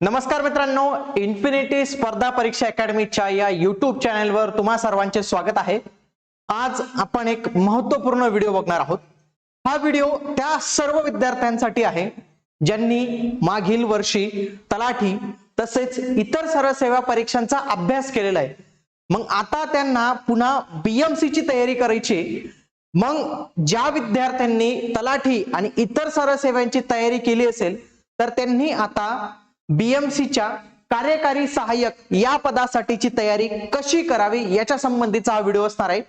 नमस्कार मित्रांनो इन्फिनिटी स्पर्धा परीक्षा अकॅडमीच्या या युट्यूब चॅनेलवर तुम्हा सर्वांचे स्वागत आहे. आज आपण एक महत्त्वपूर्ण व्हिडिओ बघणार आहोत. हा व्हिडिओ त्या सर्व विद्यार्थ्यांसाठी आहे ज्यांनी मागील वर्षी तलाठी तसेच इतर सर्व सेवा परीक्षांचा अभ्यास केलेला आहे. मग आता त्यांना पुन्हा बीएमसी ची तयारी करायची मग ज्या विद्यार्थ्यांनी तलाठी आणि इतर सर्व सेवांची तयारी केली असेल तर त्यांनी आता बीएमसीच्या कार्यकारी सहाय्यक या पदासाठीची तयारी कशी करावी याच्या संबंधीचा हा व्हिडिओ असणार आहे.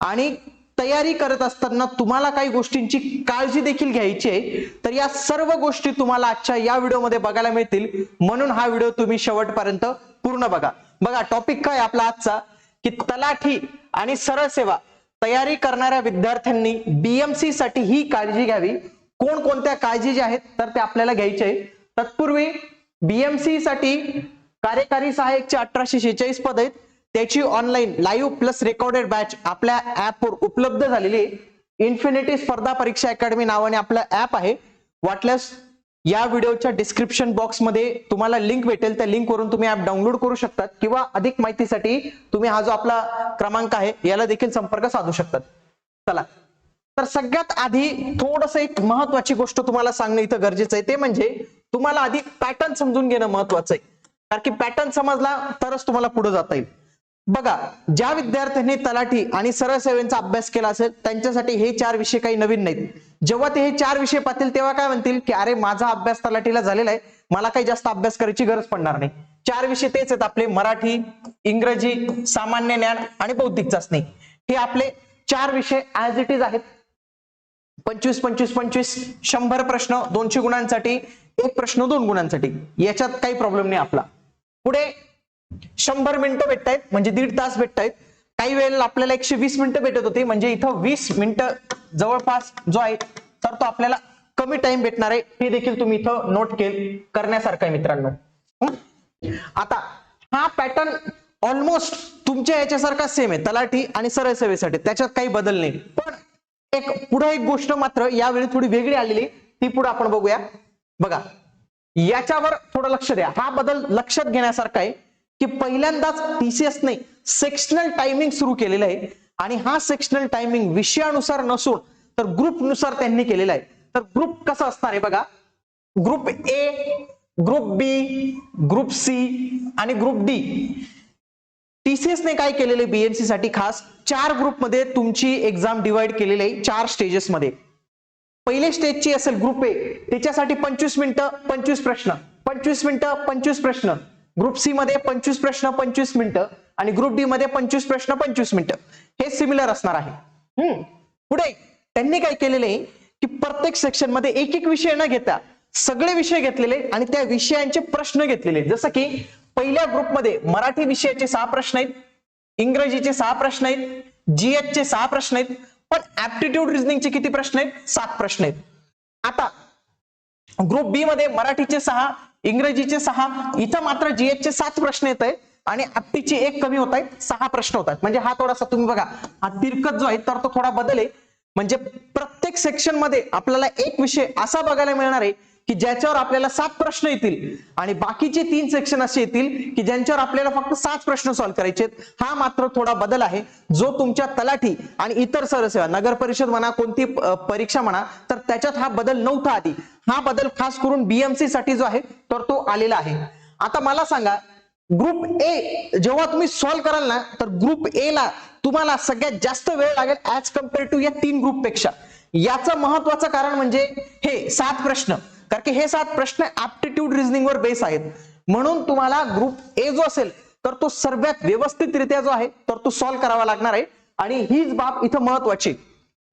आणि तयारी करत असताना तुम्हाला काही गोष्टींची काळजी देखील घ्यायची आहे. तर या सर्व गोष्टी तुम्हाला आजच्या या व्हिडिओमध्ये बघायला मिळतील. म्हणून हा व्हिडिओ तुम्ही शेवटपर्यंत पूर्ण बघा. बघा टॉपिक काय आपला आजचा? की तलाठी आणि सरळ सेवा तयारी करणाऱ्या विद्यार्थ्यांनी बीएमसी साठी ही काळजी घ्यावी. कोणकोणत्या काळजी ज्या आहेत तर ते आपल्याला घ्यायचे आहे तत्पूर्वी बीएमसी साठी कार्यकारी सहाय्यकचे अठराशे शेहेचाळीस पद आहेत. त्याची online live plus recorded batch आपल्या ऍपवर उपलब्ध झालेली आहे इन्फिनिटी स्पर्धा परीक्षा अकॅडमी नावाने आपलं ऍप आहे. वाटल्यास या व्हिडिओच्या डिस्क्रिप्शन बॉक्समध्ये तुम्हाला लिंक भेटेल. त्या लिंक वरून तुम्ही ऍप डाउनलोड करू शकतात किंवा अधिक माहितीसाठी तुम्ही हा जो आपला क्रमांक आहे याला देखील संपर्क साधू शकतात. चला. तर सगळ्यात आधी थोडस एक महत्वाची गोष्ट तुम्हाला सांगणं इथं गरजेचं आहे. ते म्हणजे तुम्हाला आधी पॅटर्न समजून घेणं महत्वाचं आहे. कारण की पॅटर्न समजला तरच तुम्हाला पुढे जाता येईल. बघा ज्या विद्यार्थ्यांनी तलाठी आणि सरळ सेवेचा अभ्यास केला असेल त्यांच्यासाठी हे चार विषय काही नवीन नाहीत. जेव्हा ते हे चार विषय पाहतील तेव्हा काय म्हणतील की अरे माझा अभ्यास तलाठीला झालेला आहे. मला काही जास्त अभ्यास करायची गरज पडणार नाही. चार विषय तेच आहेत आपले मराठी इंग्रजी सामान्य ज्ञान आणि बौद्धिक चाचणी. हे आपले चार विषय ऍज इट इज आहेत. पंचवीस पंचवीस पंचवीस शंभर प्रश्न दोनशे गुणांसाठी एक प्रश्न दोन गुणांसाठी. याच्यात काही प्रॉब्लेम नाही आपला. पुढे शंभर मिनिटं भेटत आहेत म्हणजे दीड तास भेटत आहेत काही वेळेला आपल्याला एकशे वीस मिनिटं भेटत होती म्हणजे इथं वीस मिनिटं जवळपास जो आहे तर तो आपल्याला कमी टाइम भेटणार आहे. हे देखील तुम्ही इथं नोट केल करण्यासारखं आहे मित्रांनो. आता हा पॅटर्न ऑलमोस्ट तुमच्या याच्यासारखा सेम आहे तलाठी आणि सरळ सेवेसाठी. त्याच्यात काही बदल नाही. पण एक पुढे एक गोष्ट मात्र यावेळी थोडी वेगळी आलेली ती पुढे आपण बघूया. बघा याच्यावर थोडं लक्ष द्या. हा बदल लक्षात घेण्यासारखा आहे की पहिल्यांदाच टीसीएसने नाही सेक्शनल टायमिंग सुरू केलेलं आहे आणि हा सेक्शनल टायमिंग विषयानुसार नसून तर ग्रुपनुसार त्यांनी केलेला आहे. तर ग्रुप कसा असणार आहे बघा. Group A group B group C आणि ग्रुप डी टीसीएस ने काय केलेले बीएमसी साठी? खास चार ग्रुपमध्ये तुमची एक्झाम डिवाइड केलेली आहे चार स्टेजेस मध्ये. पहिले स्टेजची असेल ग्रुप ए त्याच्यासाठी पंचवीस मिनिटं पंचवीस प्रश्न. पंचवीस मिनिटं पंचवीस प्रश्न. ग्रुप सी मध्ये पंचवीस प्रश्न पंचवीस मिनिटं. आणि ग्रुप डी मध्ये पंचवीस प्रश्न पंचवीस मिनिटं. हे सिमिलर असणार आहे. हम्म. पुढे त्यांनी काय केलेले आहे की प्रत्येक सेक्शनमध्ये एक एक विषय न घेता सगळे विषय घेतलेले आणि त्या विषयांचे प्रश्न घेतलेले जसं की पहिल्या ग्रुपमध्ये मराठी विषयाचे सहा प्रश्न आहेत इंग्रजीचे सहा प्रश्न आहेत जीएच चे सहा प्रश्न आहेत पण ऍप्टिट्यूड रिझनिंगचे किती प्रश्न आहेत? सात प्रश्न आहेत. आता ग्रुप बी मध्ये मराठीचे सहा इंग्रजीचे सहा इथं मात्र जीएच चे सात प्रश्न येत आहेत आणि ऍप्टीचे एक कमी होत आहेत सहा प्रश्न होत आहेत. म्हणजे हा थोडासा तुम्ही बघा हा तिरकत जो आहे तर तो थोडा बदल आहे. म्हणजे प्रत्येक सेक्शनमध्ये आपल्याला एक विषय असा बघायला मिळणार आहे की ज्याच्यावर आपल्याला सात प्रश्न येतील आणि बाकीचे तीन सेक्शन असे येतील की ज्यांच्यावर आपल्याला फक्त सात प्रश्न सॉल्व्ह करायचे आहेत. हा मात्र थोडा बदल आहे. जो तुमच्या तलाठी आणि इतर सरसेवा नगर परिषद म्हणा कोणती परीक्षा म्हणा तर त्याच्यात हा बदल नव्हता आधी. हा बदल खास करून बीएमसी साठी जो आहे तर तो आलेला आहे. आता मला सांगा ग्रुप ए जेव्हा तुम्ही सॉल्व्ह कराल ना तर ग्रुप ए ला तुम्हाला सगळ्यात जास्त वेळ लागेल ऍज कंपेअर टू या तीन ग्रुपपेक्षा. याचं महत्वाचं कारण म्हणजे हे सात प्रश्न. कारण की हे सात प्रश्न ऍप्टिट्यूड रिझनिंग वर बेस आहेत. म्हणून तुम्हाला ग्रुप ए जो असेल तर तो सर्वात व्यवस्थितरित्या जो आहे तर तो सॉल्व्ह करावा लागणार आहे. आणि हीच बाब इथं महत्वाची.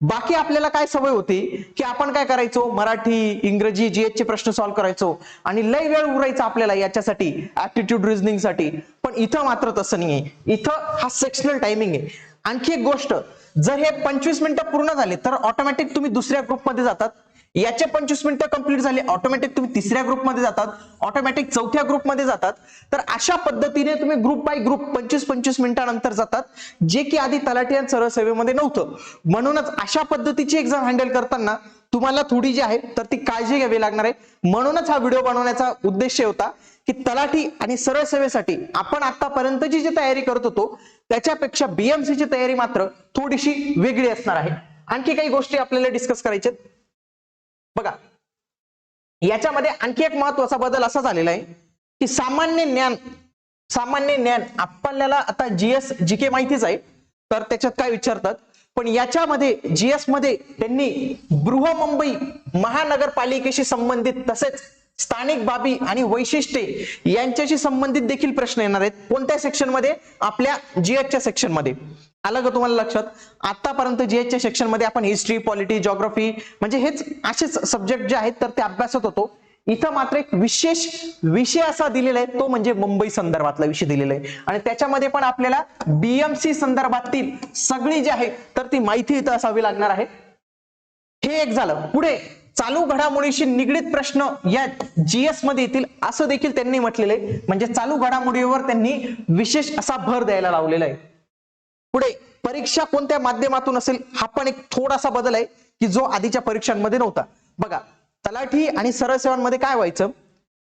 बाकी आपल्याला काय सवय होती की आपण काय करायचो? मराठी इंग्रजी जीएच चे प्रश्न सॉल्व्ह करायचो. आणि लय वेळ उरायचा आपल्याला याच्यासाठी ऍप्टिट्यूड रिझनिंगसाठी पण इथं मात्र तसं नाहीये. इथं हा सेक्शनल टायमिंग आहे. आणखी एक गोष्ट जर हे पंचवीस मिनिटं पूर्ण झाले तर ऑटोमॅटिक तुम्ही दुसऱ्या ग्रुपमध्ये जातात. याचे पंचवीस मिनिटं कंप्लीट झाले. ऑटोमॅटिक तुम्ही तिसऱ्या ग्रुपमध्ये जातात. ऑटोमॅटिक चौथ्या ग्रुपमध्ये जातात. तर अशा पद्धतीने तुम्ही ग्रुप बाय ग्रुप पंचवीस पंचवीस मिनिटानंतर जातात जे की आधी तलाठी आणि सरळ सेवेमध्ये नव्हतं. म्हणूनच अशा पद्धतीची एक्झाम हँडल करताना तुम्हाला थोडी जी आहे तर ती काळजी घ्यावी लागणार आहे. म्हणूनच हा व्हिडिओ बनवण्याचा उद्देश होता की तलाठी आणि सरळ सेवेसाठी आपण आतापर्यंतची जी तयारी करत होतो त्याच्यापेक्षा बीएमसीची ची तयारी मात्र थोडीशी वेगळी असणार आहे. आणखी काही गोष्टी आपल्याला डिस्कस करायच्यात बघा. याच्यामध्ये आणखी एक महत्त्वाचा बदल असा झालेला आहे की सामान्य ज्ञान सामान्य ज्ञान आपल्याला आता जीएस जी के माहितीच आहे तर त्याच्यात काय विचारतात? पण याच्यामध्ये जीएसमध्ये त्यांनी बृहमुंबई महानगरपालिकेशी संबंधित तसेच स्थानिक बाबी आणि वैशिष्ट्ये यांच्याशी संबंधित देखील प्रश्न येणार आहेत. कोणत्या सेक्शनमध्ये आपल्या जीएचच्या सेक्शनमध्ये आलं का तुम्हाला लक्षात? आतापर्यंत जीएचच्या सेक्शनमध्ये आपण हिस्ट्री पॉलिटी जॉग्राफी म्हणजे हेच असेच सब्जेक्ट जे आहेत तर ते अभ्यासत होतो. इथं मात्र एक विशेष विषय असा दिलेला आहे तो म्हणजे मुंबई संदर्भातला विषय दिलेला आहे. आणि त्याच्यामध्ये पण आपल्याला बीएमसी संदर्भातील सगळी जी आहे तर ती माहिती इथं असावी लागणार आहे. हे एक झालं. पुढे चालू घडामोडीशी निगडीत प्रश्न या जीएसमध्ये येतील असं देखील त्यांनी म्हटलेलं आहे. म्हणजे चालू घडामोडीवर त्यांनी विशेष असा भर द्यायला लावलेला आहे. पुढे परीक्षा कोणत्या माध्यमातून असेल हा पण एक थोडासा बदल आहे की जो आधीच्या परीक्षांमध्ये नव्हता. बघा तलाठी आणि सरळ सेवांमध्ये काय व्हायचं?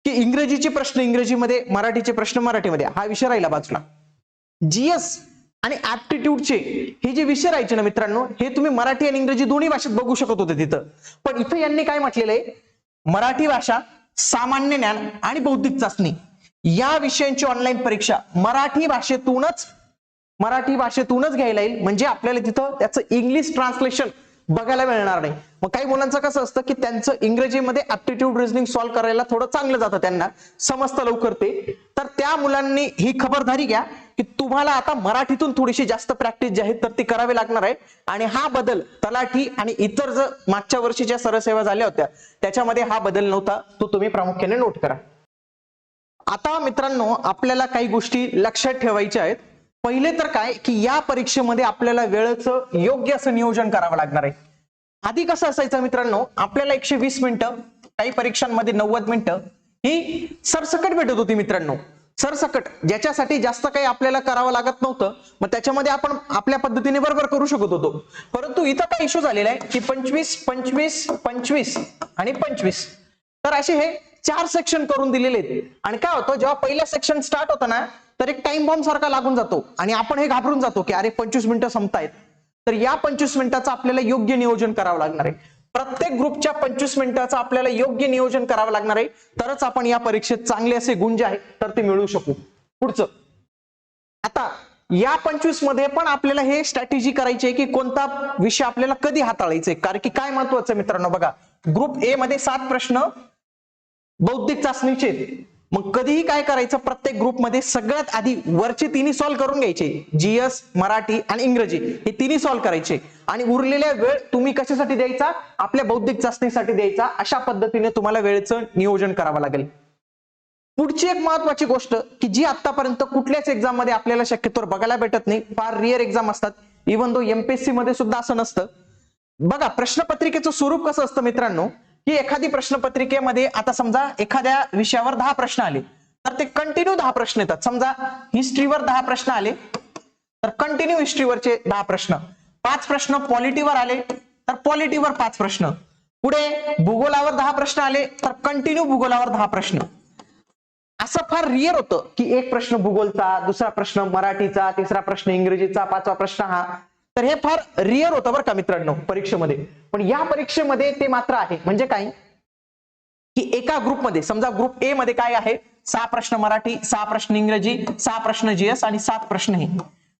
की इंग्रजीचे प्रश्न इंग्रजीमध्ये मराठीचे प्रश्न मराठीमध्ये. हा विषय राहिला बाजूला. जीएस आणि ऍप्टिट्यूडचे हे जे विषय राहायचे ना मित्रांनो हे तुम्ही मराठी आणि इंग्रजी दोन्ही भाषेत बघू शकत होते तिथं. पण इथं यांनी काय म्हटलेलं आहे? मराठी भाषा सामान्य ज्ञान आणि बौद्धिक चाचणी. या विषयांची ऑनलाईन परीक्षा मराठी भाषेतूनच मराठी भाषेतूनच घ्यायला येईल. म्हणजे आपल्याला तिथं त्याचं इंग्लिश ट्रान्सलेशन बघायला मिळणार नाही. मग काही मुलांचं कसं असतं की त्यांचं इंग्रजीमध्ये ऍप्टिट्यूड रिझनिंग सॉल्व्ह करायला थोडं चांगलं जातं त्यांना. समजतं लवकर ते. तर त्या मुलांनी ही खबरदारी घ्या की तुम्हाला आता मराठीतून थोडीशी जास्त प्रॅक्टिस जी आहे तर ती करावी लागणार आहे. आणि हा बदल तलाठी आणि इतर जर मागच्या वर्षीच्या सरसेवा झाल्या होत्या त्याच्यामध्ये हा बदल नव्हता. तो तुम्ही प्रामुख्याने नोट करा. आता मित्रांनो आपल्याला काही गोष्टी लक्षात ठेवायच्या आहेत. पहिले तर काय की या परीक्षेमध्ये आपल्याला वेळेचं योग्य असं नियोजन करावं लागणार आहे. आधी कसं असायचं मित्रांनो आपल्याला एकशे वीस मिनिटं काही परीक्षांमध्ये नव्वद मिनिटं ही सरसकट भेटत होती मित्रांनो. सरसकट ज्याच्यासाठी जास्त काही आपल्याला करावं लागत नव्हतं मग त्याच्यामध्ये आपण आपल्या पद्धतीने बरोबर करू शकत होतो. परंतु इथं काय इश्यू झालेला आहे की पंचवीस पंचवीस पंचवीस आणि पंचवीस. तर असे हे चार सेक्शन करून दिलेले आहेत. आणि काय होतं जेव्हा पहिला सेक्शन स्टार्ट होतं ना तर एक टाइम बॉम्ब सारखा लागून जातो. आणि आपण हे घाबरून जातो की अरे पंचवीस मिनिटं संपतायत. तर या पंचवीस मिनिटाचं आपल्याला योग्य नियोजन करावं लागणार आहे. प्रत्येक ग्रुपच्या पंचवीस मिनिटाचं आपल्याला योग्य नियोजन करावं लागणार आहे. तरच आपण या परीक्षेत चांगले असे गुण जे आहेत तर ते मिळवू शकू. पुढचं. आता या पंचवीसमध्ये पण आपल्याला हे स्ट्रॅटेजी करायची आहे की कोणता विषय आपल्याला कधी हाताळायचा आहे? कारण की काय महत्वाचं आहे मित्रांनो बघा. ग्रुप ए मध्ये सात प्रश्न बौद्धिक चाचणीचे मग कधीही काय करायचं प्रत्येक ग्रुपमध्ये सगळ्यात आधी वरचे तिन्ही सॉल्व्ह करून घ्यायचे. जीएस मराठी आणि इंग्रजी हे तिन्ही सॉल्व्ह करायचे. आणि उरलेल्या वेळ तुम्ही कशासाठी द्यायचा? आपल्या बौद्धिक चाचणीसाठी द्यायचा. अशा पद्धतीने तुम्हाला वेळेचं नियोजन करावं लागेल. पुढची एक महत्वाची गोष्ट की जी आतापर्यंत कुठल्याच एक्झाममध्ये आपल्याला शक्यतोवर बघायला भेटत नाही फार रिअर एक्झाम असतात. इव्हन दो एमपीएससी मध्ये सुद्धा असं नसतं. बघा प्रश्नपत्रिकेचं स्वरूप कसं असतं मित्रांनो? की एखादी प्रश्नपत्रिकेमध्ये आता समजा एखाद्या विषयावर दहा प्रश्न आले तर ते कंटिन्यू दहा प्रश्न येतात. समजा हिस्ट्रीवर दहा प्रश्न आले तर कंटिन्यू हिस्ट्रीवरचे दहा प्रश्न. पाच प्रश्न पॉलिटीवर आले तर पॉलिटीवर पाच प्रश्न. पुढे भूगोलावर दहा प्रश्न आले तर कंटिन्यू भूगोलावर दहा प्रश्न. असं फार रिअर होतं की एक प्रश्न भूगोलचा दुसरा प्रश्न मराठीचा तिसरा प्रश्न इंग्रजीचा पाचवा प्रश्न हा. तर हे फार रिअर होतं बरं का मित्रांनो परीक्षेमध्ये. पण या परीक्षेमध्ये ते मात्र आहे. म्हणजे काय? की एका ग्रुपमध्ये समजा ग्रुप ए मध्ये काय आहे? सहा प्रश्न मराठी सहा प्रश्न इंग्रजी सहा प्रश्न जीएस आणि सात प्रश्न हे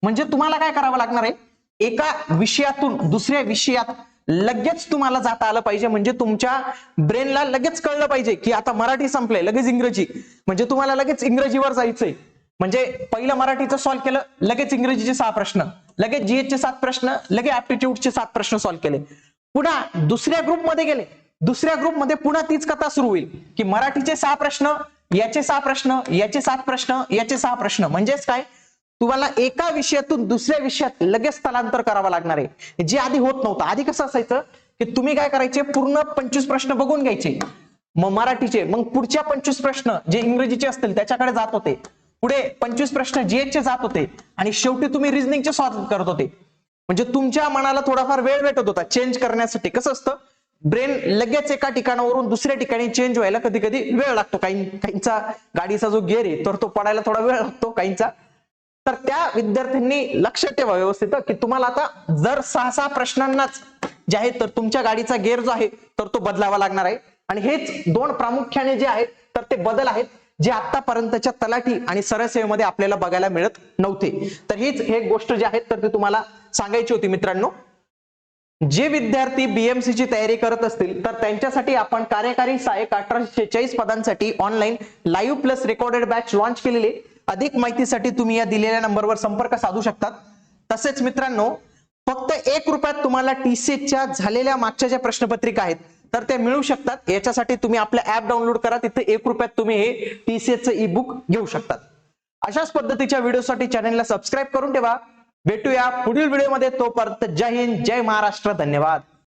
म्हणजे तुम्हाला काय करावं लागणार आहे? एका विषयातून दुसऱ्या विषयात लगेच तुम्हाला जाता आलं पाहिजे. म्हणजे तुमच्या ब्रेनला लगेच कळलं पाहिजे की आता मराठी संपलंय लगेच इंग्रजी. म्हणजे तुम्हाला लगेच इंग्रजीवर जायचंय. म्हणजे पहिलं मराठीचं सॉल्व्ह केलं लगेच इंग्रजीचे सहा प्रश्न लगेच जीएसचे सात प्रश्न लगेच ऍप्टिट्यूडचे सात प्रश्न सॉल्व्ह केले. पुन्हा दुसऱ्या ग्रुपमध्ये गेले. दुसऱ्या ग्रुपमध्ये पुन्हा तीच कथा सुरू होईल की मराठीचे सहा प्रश्न याचे सहा प्रश्न याचे सात प्रश्न याचे सहा प्रश्न. म्हणजेच काय? तुम्हाला एका विषयातून दुसऱ्या विषयात लगेच स्थलांतर करावं लागणार आहे. जे आधी होत नव्हतं. आधी कसं असायचं की तुम्ही काय करायचे? पूर्ण पंचवीस प्रश्न बघून घ्यायचे. मग मराठीचे मग पुढच्या पंचवीस प्रश्न जे इंग्रजीचे असतील त्याच्याकडे जात होते. पुढे पंचवीस प्रश्न जीएसचे जात होते आणि शेवटी तुम्ही रिझनिंगचे सॉल्व्ह करत होते. म्हणजे तुमच्या मनाला थोडाफार वेळ भेटत होता चेंज करण्यासाठी. कसं असतं? ब्रेन लगेच एका ठिकाणावरून दुसऱ्या ठिकाणी चेंज व्हायला कधी कधी वेळ लागतो. काही काहींचा गाडीचा जो गिअर आहे तर तो पडायला थोडा वेळ लागतो काहींचा. तर त्या विद्यार्थ्यांनी लक्ष ठेवा व्यवस्थित की तुम्हाला आता जर सहा सहा प्रश्नांनाच जे आहे तर तुमच्या गाडीचा गेअर जो आहे तर तो बदलावा लागणार आहे. आणि हेच दोन प्रामुख्याने जे आहेत तर ते बदल आहेत. जे आतापर्यंतच्या तलाठी आणि सरसेवेमध्ये आपल्याला बघायला मिळत नव्हते. तर हीच हे गोष्ट जी आहे तर ती तुम्हाला सांगायची होती मित्रांनो. जे विद्यार्थी बीएमसी ची तयारी करत असतील तर त्यांच्यासाठी आपण कार्यकारी सहाय्यक अठराशे शेहेचाळीस पदांसाठी online live plus recorded batch launch केलेली. अधिक माहितीसाठी तुम्ही या दिलेल्या नंबरवर संपर्क साधू शकतात. तसेच मित्रांनो फक्त एक रुपयात तुम्हाला टीसीच्या झालेल्या मागच्या ज्या प्रश्नपत्रिका आहेत तर ते मिळू शकतात. याच्यासाठी तुम्ही आपलं ऍप डाउनलोड करा. तिथे एक रुपयात तुम्ही हे टीसीएसचं ई बुक घेऊ शकतात. अशाच पद्धतीच्या व्हिडिओसाठी चॅनलला सबस्क्राईब करून ठेवा. भेटूया पुढील व्हिडिओमध्ये तोपर्यंत जय हिंद जय महाराष्ट्र. धन्यवाद.